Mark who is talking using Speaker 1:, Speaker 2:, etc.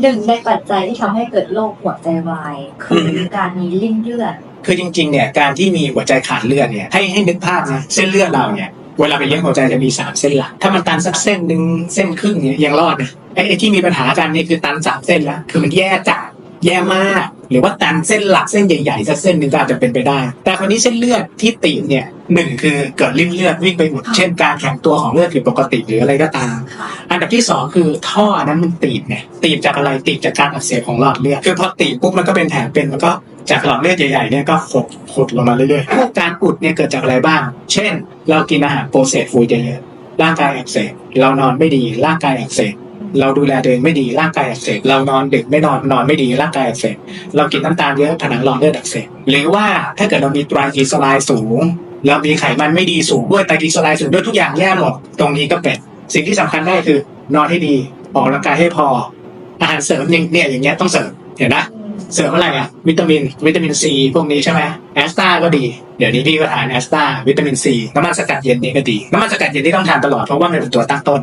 Speaker 1: หนึ่งในปัจจัยที่ทำให้เกิดโรคหัวใจวาย คือการมีริ่มเลือด
Speaker 2: คือจริงๆ เนี่ยการที่มีหัวใจขาดเลือดเนี่ยให้ให้นึกภาพนะเส้นเลือดเราเนี่ยเวลาไปเลี้ยงหัวใจจะมีสามเส้นหลักถ้ามันตันสักเส้นหนึ่งเส้นครึ่งเนี่ยยังรอดนะไอ้ไอ้ที่มีปัญหากันนี่คือตันสามเส้นแล้วคือมันแย่จัดแย่มาก หรือว่าตันเส้นหลักเส้นใหญ่ๆสักเส้นหนึ่งก็อาจจะเป็นไปได้ แต่คนนี้เส้นเลือดที่ตีบเนี่ยหนึ่งคือเกิดริ่มเลือดวิ่งไปอุดเช่นการแข็งตัวของเลือดผิดปกติหรืออะไรก็ตาม ดับที่สองคือท่อนั้นมันตีบไงตีบจากอะไรตีบจากการอักเสบของหลอดเลือดคือพอตีบปุ๊บมันก็เป็นแผลเป็นมันก็จากหลอดเลือดใหญ่ๆเนี่ยก็หดหดลงมาเรื่อยๆพวกการอุดเนี่ยเกิดจากอะไรบ้าง เช่น เรากินอาหารโปรเซสฟู้ดเยอะๆร่างกายอักเสบเรานอนไม่ดีร่างกายอักเสบเราดูแลตัวเองไม่ดีร่างกายอักเสบเรานอนดึกไม่นอนนอนไม่ดีร่างกายอักเสบเรากินน้ำตาลเยอะผนังหลอดเลือดอักเสบหรือว่าถ้าเกิดเรามีไตรกลีเซอไรด์สูง เรามีไขมันไม่ดีสูงด้วยไตรกลีเซอไรด์สูงด้วยทุกอย่างแย่หมดตรงนี้ก็เป็น สิ่งที่สำคัญได้คือนอนให้ดีออกกำลังกายให้พอ อาหารเสริมอย่างเนี่ยอย่างเงี้ยต้องเสริมเห็นนะเสริมอะไรอะวิตามินวิตามินซีพวกนี้ใช่ไหมแอสตาก็ดี เดี๋ยวนี้พี่ก็ทานแอสตาวิตามินซีน้ำมันสกัดเย็นนี่ก็ดี น้ำมันสกัดเย็นที่ต้องทานตลอดเพราะว่ามันเป็นตัวตั้งต้น